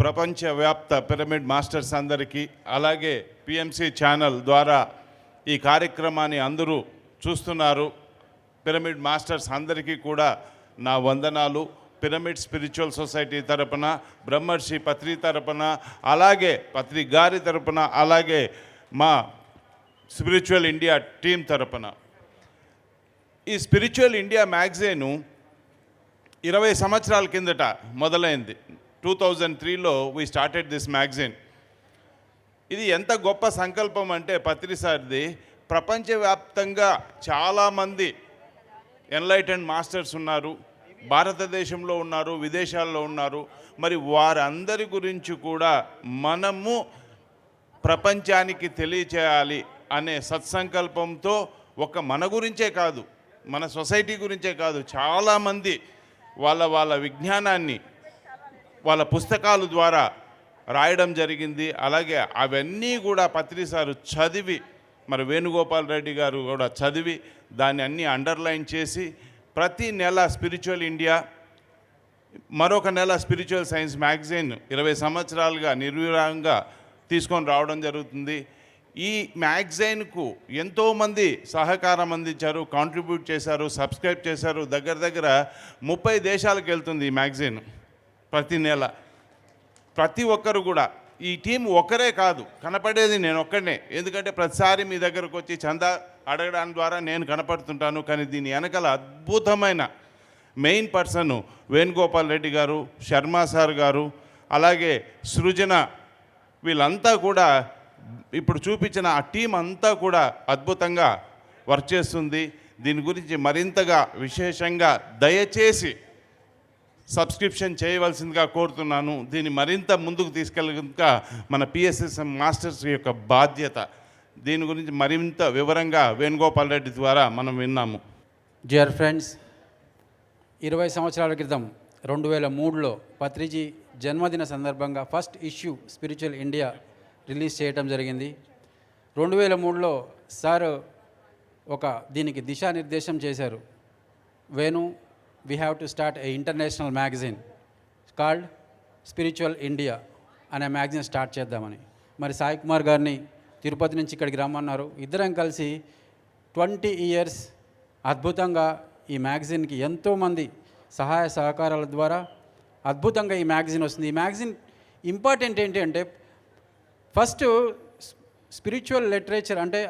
ప్రపంచవ్యాప్త pyramid masters అందరికీ అలాగే PMC channel ద్వారా ఈ కార్యక్రమాన్ని అందరూ చూస్తున్నారు. పిరమిడ్ మాస్టర్స్ అందరికీ కూడా నా వందనాలు. పిరమిడ్ స్పిరిచువల్ సొసైటీ తరపున బ్రహ్మర్షి పత్రి తరపున అలాగే పత్రి గారి తరపున అలాగే మా స్పిరిచువల్ ఇండియా టీం తరపున. ఈ స్పిరిచువల్ ఇండియా మ్యాగజైను ఇరవై సంవత్సరాల కిందట మొదలైంది. టూ థౌజండ్ త్రీలో వీ స్టార్టెడ్ దిస్ మ్యాగజైన్ ఇది ఎంత గొప్ప సంకల్పం అంటే పత్రిసారిది ప్రపంచవ్యాప్తంగా చాలామంది ఎన్లైటెండ్ మాస్టర్స్ ఉన్నారు భారతదేశంలో ఉన్నారు విదేశాల్లో ఉన్నారు. మరి వారందరి గురించి కూడా మనము ప్రపంచానికి తెలియచేయాలి అనే సత్సంకల్పంతో ఒక మన గురించే కాదు మన సొసైటీ గురించే కాదు చాలామంది వాళ్ళ వాళ్ళ విజ్ఞానాన్ని వాళ్ళ పుస్తకాల ద్వారా రాయడం జరిగింది. అలాగే అవన్నీ కూడా పత్రిసారు చదివి మరి వేణుగోపాల్ రెడ్డి గారు కూడా చదివి దాన్ని అన్నీ అండర్లైన్ చేసి ప్రతి నెల స్పిరిచువల్ ఇండియా మరొక నెల స్పిరిచువల్ సైన్స్ మ్యాగజైన్ ఇరవై సంవత్సరాలుగా నిర్విరాంగా తీసుకొని రావడం జరుగుతుంది. ఈ మ్యాగజైన్కు ఎంతోమంది సహకారం అందించారు కాంట్రిబ్యూట్ చేశారు సబ్స్క్రైబ్ చేశారు దగ్గర దగ్గర ముప్పై దేశాలకు వెళ్తుంది ఈ మ్యాగజైన్. ప్రతి నెల. ప్రతి ఒక్కరు కూడా ఈ టీం ఒక్కరే కాదు కనపడేది నేను ఒక్కడనే. ఎందుకంటే ప్రతిసారి మీ దగ్గరకు వచ్చి చందా అడగడం ద్వారా నేను కనపడుతుంటాను కానీ దీని వెనకాల అద్భుతమైన మెయిన్ పర్సన్ వేణుగోపాల్ రెడ్డి గారు శర్మ సార్ గారు అలాగే సృజన వీళ్ళంతా కూడా ఇప్పుడు చూపించిన ఆ టీం అంతా కూడా అద్భుతంగా వర్క్ చేస్తుంది. దీని గురించి మరింతగా విశేషంగా దయచేసి సబ్స్క్రిప్షన్ చేయవలసిందిగా కోరుతున్నాను. దీన్ని మరింత ముందుకు తీసుకెళ్ళక మన పిఎస్ఎస్ఎం మాస్టర్స్ యొక్క బాధ్యత. దీని గురించి మరింత వివరంగా వేణుగోపాల్ రెడ్డి ద్వారా మనం విన్నాము. డియర్ ఫ్రెండ్స్ ఇరవై సంవత్సరాల క్రితం రెండు వేల మూడులో పత్రిజీ జన్మదిన సందర్భంగా first issue spiritual India release చేయటం జరిగింది. రెండు వేల మూడులో సార్ ఒక దీనికి దిశానిర్దేశం చేశారు. Venu we have to start a international magazine called spiritual India అనే మ్యాగజైన్ స్టార్ట్ చేద్దామని. మరి సాయి కుమార్ గారిని తిరుపతి నుంచి ఇక్కడికి రమ్మన్నారు. ఇద్దరం కలిసి ట్వంటీ ఇయర్స్ అద్భుతంగా ఈ మ్యాగజైన్కి ఎంతోమంది సహాయ సహకారాల ద్వారా అద్భుతంగా ఈ మ్యాగజైన్ వస్తుంది. ఈ మ్యాగజైన్ ఇంపార్టెంట్ ఏంటి అంటే ఫస్ట్ స్పిరిచువల్ లిటరేచర్ అంటే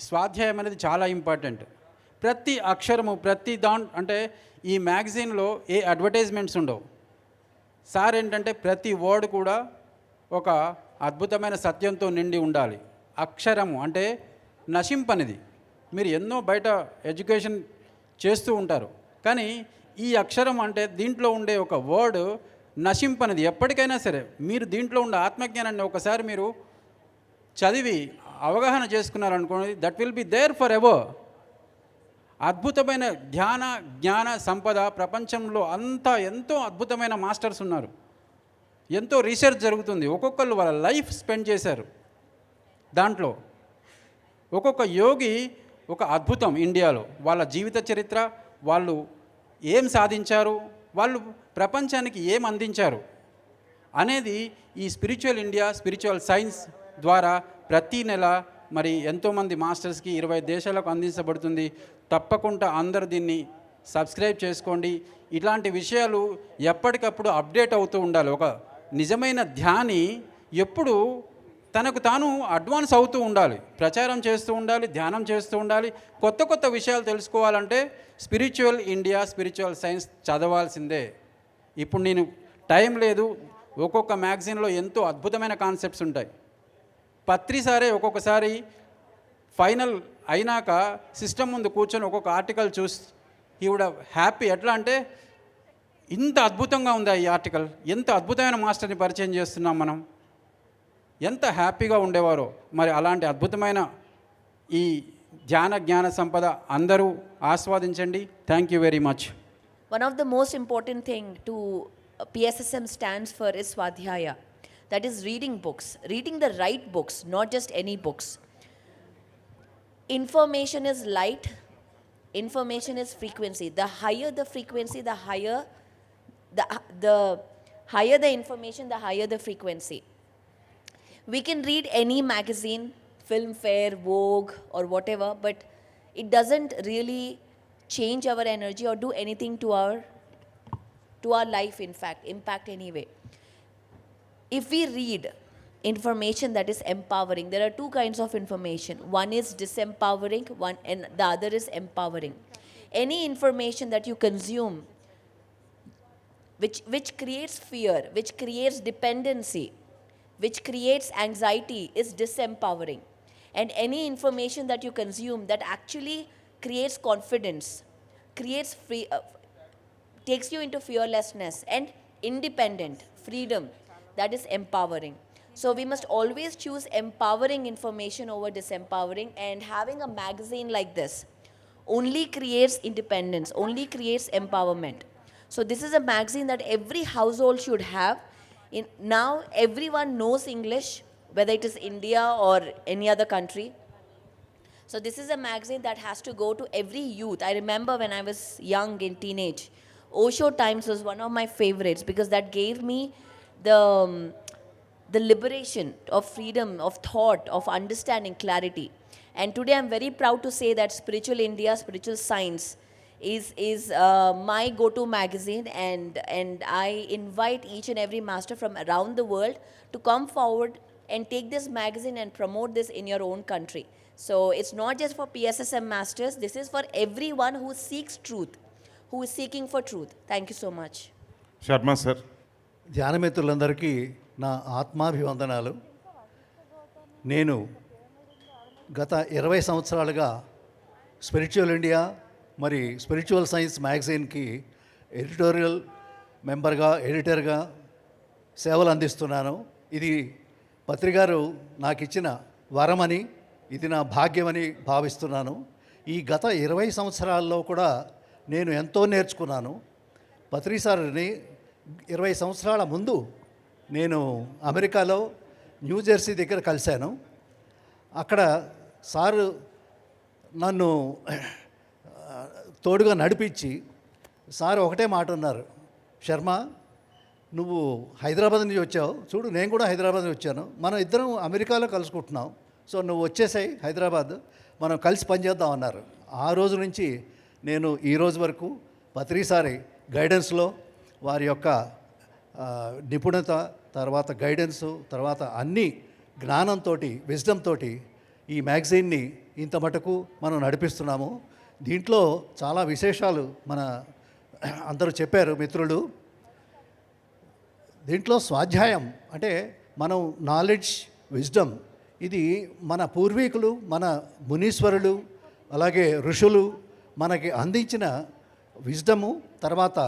స్వాధ్యాయం అనేది చాలా ఇంపార్టెంట్ ప్రతి అక్షరము ప్రతి దాన్ అంటే ఈ మ్యాగజైన్లో ఏ అడ్వర్టైజ్మెంట్స్ ఉండవు. సార్ ఏంటంటే ప్రతి వర్డ్ కూడా ఒక అద్భుతమైన సత్యంతో నిండి ఉండాలి. అక్షరము అంటే నశింపనిది. మీరు ఎన్నో బయట ఎడ్యుకేషన్ చేస్తూ ఉంటారు. కానీ ఈ అక్షరం అంటే దీంట్లో ఉండే ఒక వర్డ్ నశింపనిది. ఎప్పటికైనా సరే మీరు దీంట్లో ఉండే ఆత్మజ్ఞానాన్ని ఒకసారి మీరు చదివి అవగాహన చేసుకున్నారనుకోండి that will be there forever అద్భుతమైన ధ్యాన జ్ఞాన సంపద ప్రపంచంలో అంతా ఎంతో అద్భుతమైన మాస్టర్స్ ఉన్నారు. ఎంతో రీసెర్చ్ జరుగుతుంది. ఒక్కొక్కరు వాళ్ళ లైఫ్ స్పెండ్ చేశారు. దాంట్లో ఒక్కొక్క యోగి ఒక అద్భుతం ఇండియాలో. వాళ్ళ జీవిత చరిత్ర వాళ్ళు ఏం సాధించారు వాళ్ళు ప్రపంచానికి ఏం అందించారు అనేది ఈ స్పిరిచువల్ ఇండియా స్పిరిచువల్ సైన్స్ ద్వారా ప్రతి నెల మరి ఎంతోమంది మాస్టర్స్కి ఇరవై దేశాలకు అందించబడుతుంది. తప్పకుండా అందరు దీన్ని సబ్స్క్రైబ్ చేసుకోండి. ఇలాంటి విషయాలు ఎప్పటికప్పుడు అప్డేట్ అవుతూ ఉండాలి. ఒక నిజమైన ధ్యాని ఎప్పుడు తనకు తాను అడ్వాన్స్ అవుతూ ఉండాలి. ప్రచారం చేస్తూ ఉండాలి ధ్యానం చేస్తూ ఉండాలి. కొత్త కొత్త విషయాలు తెలుసుకోవాలంటే స్పిరిచువల్ ఇండియా స్పిరిచువల్ సైన్స్ చదవాల్సిందే. ఇప్పుడు నేను టైం లేదు. ఒక్కొక్క మ్యాగజైన్లో ఎంతో అద్భుతమైన కాన్సెప్ట్స్ ఉంటాయి. పత్రిసారే ఒక్కొక్కసారి ఫైనల్ అయినాక సిస్టమ్ ముందు కూర్చొని ఒక్కొక్క ఆర్టికల్ చూసి ఈ కూడా హ్యాపీ ఎట్లా అంటే ఇంత అద్భుతంగా ఉందా ఈ ఆర్టికల్ ఎంత అద్భుతమైన మాస్టర్ని పరిచయం చేస్తున్నాం మనం. ఎంత హ్యాపీగా ఉండేవారో. మరి అలాంటి అద్భుతమైన ఈ ధ్యాన జ్ఞాన సంపద అందరూ ఆస్వాదించండి. Thank you very much one of the most important thing to PSSM stands for is స్వాధ్యాయ that is reading books reading the right books not just any books. Information is light, information is frequency. The higher the frequency, the higher the, the higher the information, the higher the frequency. We can read any magazine, Filmfare, Vogue, or whatever, but it doesn't really change our energy or do anything to our to our life in fact impact anyway if we read information that is empowering. There are two kinds of information. One is disempowering one and the other is empowering. Any information that you consume which which creates fear which creates dependency which creates anxiety is disempowering. And any information that you consume that actually creates confidence creates free uh, takes you into fearlessness and independent freedom that is empowering so we must always choose empowering information over disempowering and having a magazine like this only creates independence only creates empowerment. So this is a magazine that every household should have. In now everyone knows english whether it is india or any other country. So this is a magazine that has to go to every youth. I remember when I was young in teenage, Osho Times was one of my favorites because that gave me the um, the liberation of freedom of thought, of understanding, clarity. And today I'm very proud to say that Spiritual India, Spiritual Science is is uh, my go-to magazine and and I invite each and every master from around the world to come forward and take this magazine and promote this in your own country. So it's not just for PSSM masters, this is for everyone who seeks truth, who is seeking for truth. Thank you so much. Sharma sir ధ్యానమిత్రులందరికీ నా ఆత్మాభివందనాలు. నేను గత ఇరవై సంవత్సరాలుగా spiritual India మరి spiritual science మ్యాగజైన్కి editorial మెంబర్గా ఎడిటర్గా సేవలు అందిస్తున్నాను. ఇది పత్రికారు నాకు ఇచ్చిన వరమని ఇది నా భాగ్యమని భావిస్తున్నాను. ఈ గత ఇరవై సంవత్సరాల్లో కూడా నేను ఎంతో నేర్చుకున్నాను. పత్రిసారిని ఇరవై సంవత్సరాల ముందు నేను అమెరికాలో న్యూ జెర్సీ దగ్గర కలిశాను. అక్కడ సారు నన్ను తోడుగా నడిపించి సార్ ఒకటే మాట అన్నారు. శర్మ నువ్వు హైదరాబాద్ నుంచి వచ్చావు. చూడు నేను కూడా హైదరాబాద్ నుంచి వచ్చాను. మనం ఇద్దరం అమెరికాలో కలుసుకుంటున్నాం. సో నువ్వు వచ్చేసాయి హైదరాబాద్. మనం కలిసి పనిచేద్దాం అన్నారు. ఆ రోజు నుంచి నేను ఈ రోజు వరకు ప్రతిసారి గైడెన్స్లో వారి యొక్క నిపుణత తర్వాత గైడెన్సు తర్వాత అన్ని జ్ఞానంతో తోటి ఈ మ్యాగజైన్ని ఇంత మటుకు మనం నడిపిస్తున్నాము. దీంట్లో చాలా విశేషాలు మన అందరూ చెప్పారు మిత్రులు. దీంట్లో స్వాధ్యాయం అంటే మనం నాలెడ్జ్ విజ్డమ్ ఇది మన పూర్వీకులు మన మునీశ్వరులు అలాగే ఋషులు మనకి అందించిన విజ్డము తర్వాత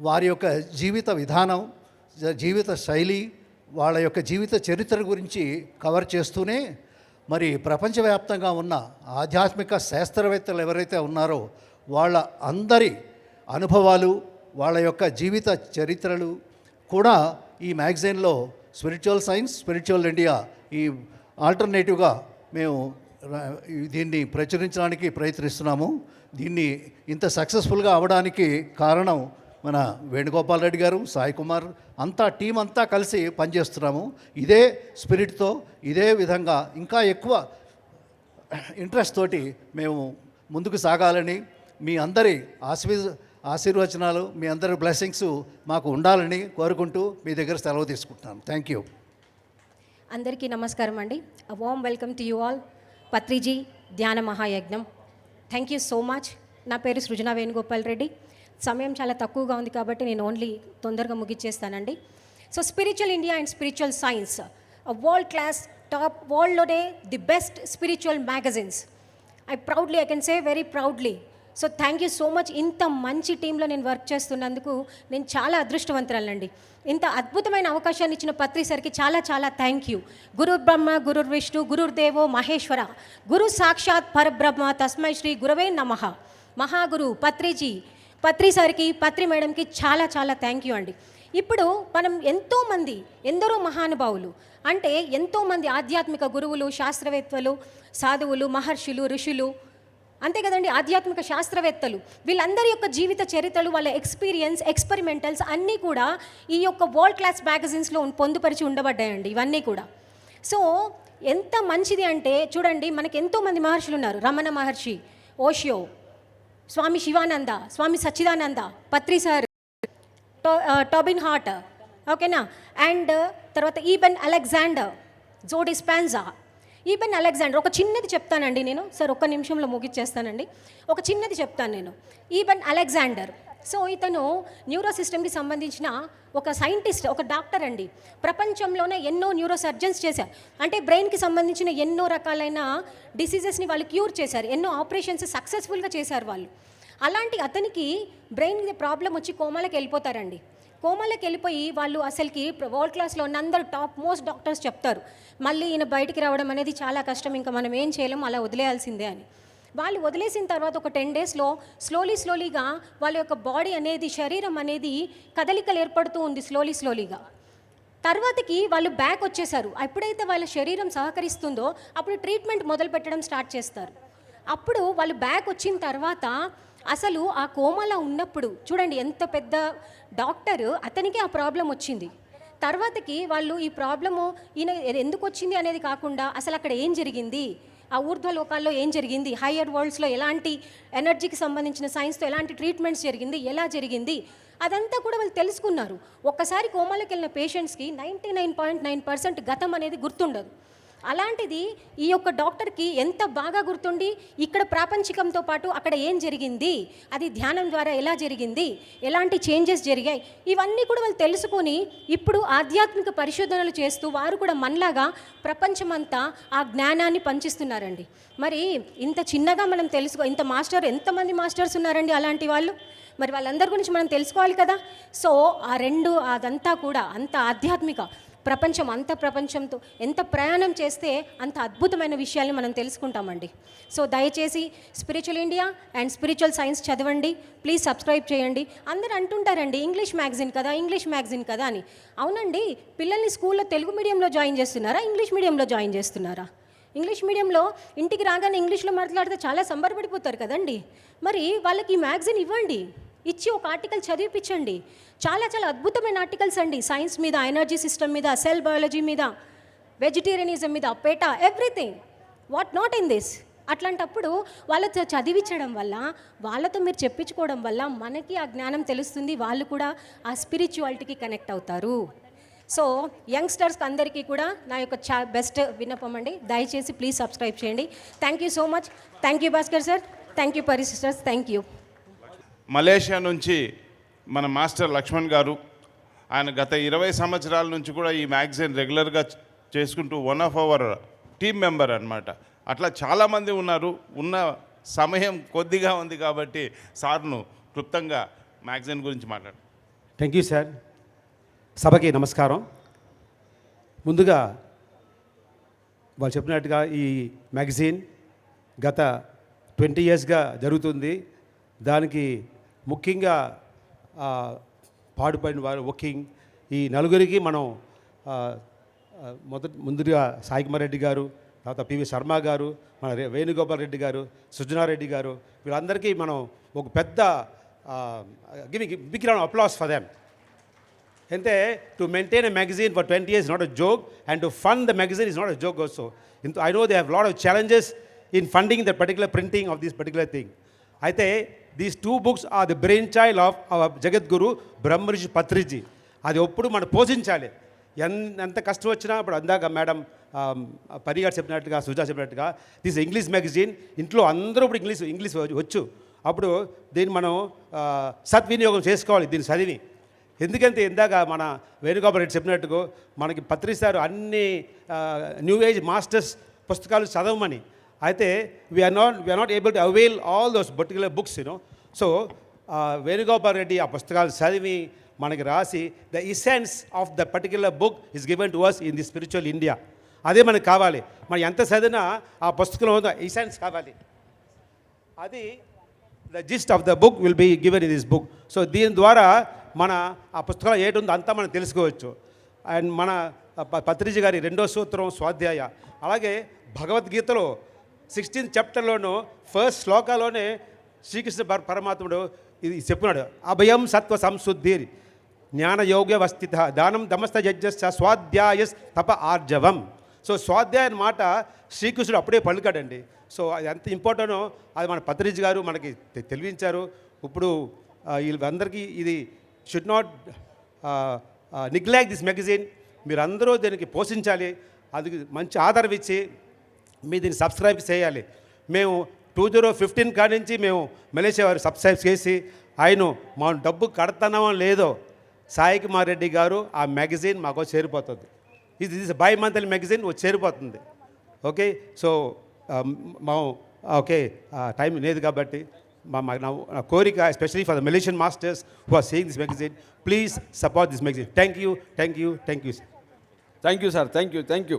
వారి యొక్క జీవిత విధానం జీవిత శైలి వాళ్ళ యొక్క జీవిత చరిత్ర గురించి కవర్ చేస్తూనే మరి ప్రపంచవ్యాప్తంగా ఉన్న ఆధ్యాత్మిక శాస్త్రవేత్తలు ఎవరైతే ఉన్నారో వాళ్ళ అందరి అనుభవాలు వాళ్ళ యొక్క జీవిత చరిత్రలు కూడా ఈ మ్యాగజైన్లో స్పిరిచువల్ సైన్స్ స్పిరిచువల్ ఇండియా ఈ ఆల్టర్నేటివ్గా మేము దీన్ని ప్రచురించడానికి ప్రయత్నిస్తున్నాము. దీన్ని ఇంత సక్సెస్ఫుల్గా అవడానికి కారణం మన వేణుగోపాల్ రెడ్డి గారు సాయి కుమార్ అంతా టీం అంతా కలిసి పనిచేస్తున్నాము. ఇదే స్పిరిట్తో ఇదే విధంగా ఇంకా ఎక్కువ ఇంట్రెస్ట్ తోటి మేము ముందుకు సాగాలని మీ అందరి ఆశీర్ ఆశీర్వచనాలు మీ అందరి బ్లెస్సింగ్స్ మాకు ఉండాలని కోరుకుంటూ మీ దగ్గర సెలవు తీసుకుంటున్నాను. థ్యాంక్ యూ అందరికీ నమస్కారం అండి. Warm welcome to you all Patriji ధ్యాన మహాయజ్ఞం థ్యాంక్ యూ సో మచ్ నా పేరు సృజన వేణుగోపాల్ రెడ్డి. సమయం చాలా తక్కువగా ఉంది కాబట్టి నేను ఓన్లీ తొందరగా ముగిచ్చేస్తానండి. So spiritual India and spiritual science world class top వరల్డ్లోనే the best spiritual magazines I proudly I can say very proudly so thank you so much ఇంత మంచి టీంలో నేను వర్క్ చేస్తున్నందుకు నేను చాలా అదృష్టవంతురాలండి. ఇంత అద్భుతమైన అవకాశాన్ని ఇచ్చిన పత్రిసరికి చాలా చాలా థ్యాంక్ యూ గురు బ్రహ్మ గురుర్ విష్ణు గురుర్దేవో మహేశ్వర గురు సాక్షాత్ పరబ్రహ్మ తస్మై శ్రీ గురవే నమః. మహాగురు పత్రిజీ పత్రి సార్కి పత్రి మేడంకి చాలా చాలా థ్యాంక్ యూ అండి. ఇప్పుడు మనం ఎంతోమంది ఎందరో మహానుభావులు అంటే ఎంతోమంది ఆధ్యాత్మిక గురువులు శాస్త్రవేత్తలు సాధువులు మహర్షులు ఋషులు అంతే కదండి ఆధ్యాత్మిక శాస్త్రవేత్తలు వీళ్ళందరి యొక్క జీవిత చరిత్రలు వాళ్ళ ఎక్స్పీరియన్స్ ఎక్స్పెరిమెంటల్స్ అన్నీ కూడా ఈ యొక్క వరల్డ్ క్లాస్ మ్యాగజైన్స్లో పొందుపరిచి ఉండబడ్డాయండి ఇవన్నీ కూడా. సో ఎంత మంచిది అంటే చూడండి మనకి ఎంతోమంది మహర్షులు ఉన్నారు రమణ మహర్షి ఓషియో స్వామి శివానంద స్వామి సచ్చిదానంద పత్రి సార్ టో టోబిన్ హార్ట్ ఓకేనా? అండ్ తర్వాత ఈబెన్ అలెగ్జాండర్ జోడి స్పాన్జా. ఈబెన్ అలెగ్జాండర్ ఒక చిన్నది చెప్తానండి నేను. సార్ ఒక్క నిమిషంలో ముగిచ్చేస్తానండి. ఒక చిన్నది చెప్తాను నేను. Eben Alexander. సో ఇతను న్యూరో సిస్టమ్కి సంబంధించిన ఒక సైంటిస్ట్ ఒక డాక్టర్ అండి. ప్రపంచంలోనే ఎన్నో న్యూరో సర్జన్స్ చేశారు. అంటే బ్రెయిన్కి సంబంధించిన ఎన్నో రకాలైన డిసీజెస్ని వాళ్ళు క్యూర్ చేశారు. ఎన్నో ఆపరేషన్స్ సక్సెస్ఫుల్గా చేశారు వాళ్ళు. అలాంటి అతనికి బ్రెయిన్ ప్రాబ్లం వచ్చి కోమాలకు వెళ్ళిపోతారండి. కోమాలకు వెళ్ళిపోయి వాళ్ళు అసలుకి వరల్డ్ క్లాస్లో ఉన్న అందరు టాప్ మోస్ట్ డాక్టర్స్ చెప్తారు. మళ్ళీ ఈయన బయటికి రావడం అనేది చాలా కష్టం. ఇంకా మనం ఏం చేయలేం అలా వదిలేయాల్సిందే అని. వాళ్ళు వదిలేసిన తర్వాత ఒక టెన్ డేస్లో స్లోలీ స్లోలీగా వాళ్ళ యొక్క బాడీ అనేది శరీరం అనేది కదలికలు ఏర్పడుతూ ఉంది స్లోలీ స్లోలీగా తర్వాతకి వాళ్ళు బ్యాక్ వచ్చేసారు. ఎప్పుడైతే వాళ్ళ శరీరం సహకరిస్తుందో అప్పుడు ట్రీట్మెంట్ మొదలు పెట్టడం స్టార్ట్ చేస్తారు. అప్పుడు వాళ్ళు బ్యాక్ వచ్చిన తర్వాత అసలు ఆ కోమాలో ఉన్నప్పుడు చూడండి ఎంత పెద్ద డాక్టర్ అతనికి ఆ ప్రాబ్లం వచ్చింది. తర్వాతకి వాళ్ళు ఈ ప్రాబ్లము ఈయన ఎందుకు వచ్చింది అనేది కాకుండా అసలు అక్కడ ఏం జరిగింది? ఆ ఊర్ధ్వ లోకాల్లో ఏం జరిగింది? హయ్యర్ వరల్డ్స్లో ఎలాంటి ఎనర్జీకి సంబంధించిన సైన్స్తో ఎలాంటి ట్రీట్మెంట్స్ జరిగింది? ఎలా జరిగింది? అదంతా కూడా వాళ్ళు తెలుసుకున్నారు. ఒక్కసారి కోమాలకు వెళ్ళిన పేషెంట్స్కి ninety nine point nine percent గతం అనేది గుర్తుండదు. అలాంటిది ఈ యొక్క డాక్టర్కి ఎంత బాగా గుర్తుండి ఇక్కడ ప్రాపంచికంతో పాటు అక్కడ ఏం జరిగింది? అది ధ్యానం ద్వారా ఎలా జరిగింది? ఎలాంటి చేంజెస్ జరిగాయి? ఇవన్నీ కూడా వాళ్ళు తెలుసుకొని ఇప్పుడు ఆధ్యాత్మిక పరిశోధనలు చేస్తూ వారు కూడా మనలాగా ప్రపంచమంతా ఆ జ్ఞానాన్ని పంచిస్తున్నారండి. మరి ఇంత చిన్నగా మనం తెలుసుకో ఇంత మాస్టర్ ఎంతమంది మాస్టర్స్ ఉన్నారండి అలాంటి వాళ్ళు? మరి వాళ్ళందరి గురించి మనం తెలుసుకోవాలి కదా? సో ఆ రెండు అదంతా కూడా అంత ఆధ్యాత్మిక. ప్రపంచం అంత ప్రపంచంతో ఎంత ప్రయాణం చేస్తే అంత అద్భుతమైన విషయాల్ని మనం తెలుసుకుంటామండి. సో దయచేసి spiritual India and spiritual science చదవండి. ప్లీజ్ సబ్స్క్రైబ్ చేయండి. అందరూ అంటుంటారండి ఇంగ్లీష్ మ్యాగజిన్ కదా ఇంగ్లీష్ మ్యాగజిన్ కదా అని. అవునండి పిల్లల్ని స్కూల్లో తెలుగు మీడియంలో జాయిన్ చేస్తున్నారా ఇంగ్లీష్ మీడియంలో జాయిన్ చేస్తున్నారా? ఇంగ్లీష్ మీడియంలో ఇంటికి రాగానే ఇంగ్లీష్లో మాట్లాడితే చాలా సంబరపడిపోతారు కదండి. మరి వాళ్ళకి ఈ మ్యాగజిన్ ఇవ్వండి. ఇచ్చి ఒక ఆర్టికల్ చదివిపించండి. చాలా చాలా అద్భుతమైన ఆర్టికల్స్ అండి. సైన్స్ మీద ఎనర్జీ సిస్టమ్ మీద సెల్ బయాలజీ మీద వెజిటేరియనిజం మీద పేట everything. What not in this? అట్లాంటప్పుడు వాళ్ళతో చదివించడం వల్ల వాళ్ళతో మీరు చెప్పించుకోవడం వల్ల మనకి ఆ జ్ఞానం తెలుస్తుంది. వాళ్ళు కూడా ఆ స్పిరిచువాలిటీకి కనెక్ట్ అవుతారు. సో యంగ్స్టర్స్కి అందరికీ కూడా నా యొక్క చా బెస్ట్ విన్నపం అండి. దయచేసి ప్లీజ్ సబ్స్క్రైబ్ చేయండి. Thank you so much thank you Bhaskar sir thank you పరి సిస్టర్స్ థ్యాంక్ యూ మలేషియా నుంచి మన మాస్టర్ లక్ష్మణ్ గారు ఆయన గత ఇరవై సంవత్సరాల నుంచి కూడా ఈ మ్యాగజైన్ రెగ్యులర్గా చేసుకుంటూ one of our team member అన్నమాట. అట్లా చాలామంది ఉన్నారు. ఉన్న సమయం కొద్దిగా ఉంది కాబట్టి సార్ను క్లుప్తంగా మ్యాగజైన్ గురించి మాట్లాడు. Thank you sir. సభకి నమస్కారం. ముందుగా వాళ్ళు చెప్పినట్టుగా ఈ మ్యాగజైన్ గత ట్వంటీ ఇయర్స్గా జరుగుతుంది. దానికి ముఖ్యంగా పాడుపడిన వారు వర్కింగ్ ఈ నలుగురికి మనం మొదటి ముందుగా సాయికుమార్ రెడ్డి గారు తర్వాత పివి శర్మ గారు మన వేణుగోపాల్ రెడ్డి గారు సుజనారెడ్డి గారు వీళ్ళందరికీ మనం ఒక పెద్ద giving big round applause for them. అంటే to maintain a magazine for twenty years not a joke and to fund the magazine is not a joke also. ఇంత I know they have lot of challenges in funding the particular printing of this particular thing. అయితే these two books are the brain child of our Jagadguru Brahmarshi Patriji అది ఎప్పుడు మనం పోషించాలి. ఎంత కష్టం వచ్చినా ఇప్పుడు అందాక మేడం పరిగారు చెప్పినట్టుగా సుజా చెప్పినట్టుగా దిస్ ఇంగ్లీష్ మ్యాగజైన్ ఇంట్లో అందరూ ఇప్పుడు ఇంగ్లీష్ ఇంగ్లీష్ వచ్చు. అప్పుడు దీన్ని మనం సద్వినియోగం చేసుకోవాలి దీన్ని చదివి ఎందుకంటే ఇందాక మన వేణుగోపాల్ రెడ్డి చెప్పినట్టుగా మనకి పత్రిస్తారు అన్ని న్యూ ఏజ్ మాస్టర్స్ పుస్తకాలు చదవమని. అయితే we are not we are not able to avail all those particular books you know so Venugopal Reddy ఆ పుస్తకాలు చదివి మనకి రాసి the essence of the particular book is given to us in the spiritual India అదే మనకు కావాలి. మనం ఎంత చదివినా ఆ పుస్తకంలో ఇసెన్స్ కావాలి. అది the gist of the book will be given in this book so దీని ద్వారా మన ఆ పుస్తకంలో ఏటుందో అంతా మనం తెలుసుకోవచ్చు. అండ్ మన ప- గారి రెండో సూత్రం స్వాధ్యాయ. అలాగే భగవద్గీతలో సిక్స్టీన్త్ చాప్టర్లోనూ ఫస్ట్ శ్లోకాలోనే శ్రీకృష్ణ పర- పరమాత్ముడు ఇది చెప్పినాడు అభయం సత్వ సంశుద్ధి జ్ఞానయోగ్య వస్థిత దానం దమస్త యజ్ఞ స్వాధ్యాయ తప ఆర్జవం. సో స్వాధ్యాయ మాట శ్రీకృష్ణుడు అప్పుడే పలుకాడండి. సో అది ఎంత ఇంపార్టెంటో అది మన పత్రిజ్ గారు మనకి తెలివించారు. ఇప్పుడు వీళ్ళందరికీ ఇది should not neglect this magazine. మీరందరూ దీనికి పోషించాలి. అది మంచి ఆధారం ఇచ్చి మీ దీన్ని సబ్స్క్రైబ్ చేయాలి. మేము టూ జీరో ఫిఫ్టీన్ కాడి నుంచి మేము మలేషియా వారు సబ్స్క్రైబ్ చేసి ఆయన మా డబ్బు కడతానో లేదో సాయి కుమార్ రెడ్డి గారు ఆ మ్యాగజైన్ మాకు చేరిపోతుంది. ఇది ఇది బై మంత్లీ మ్యాగజైన్ వచ్చి చేరిపోతుంది. ఓకే సో మా ఓకే టైం లేదు కాబట్టి మా మా- నా కోరిక especially for the Malaysian masters who are seeing this magazine please support this magazine. Thank you thank you thank you thank you sir thank you thank you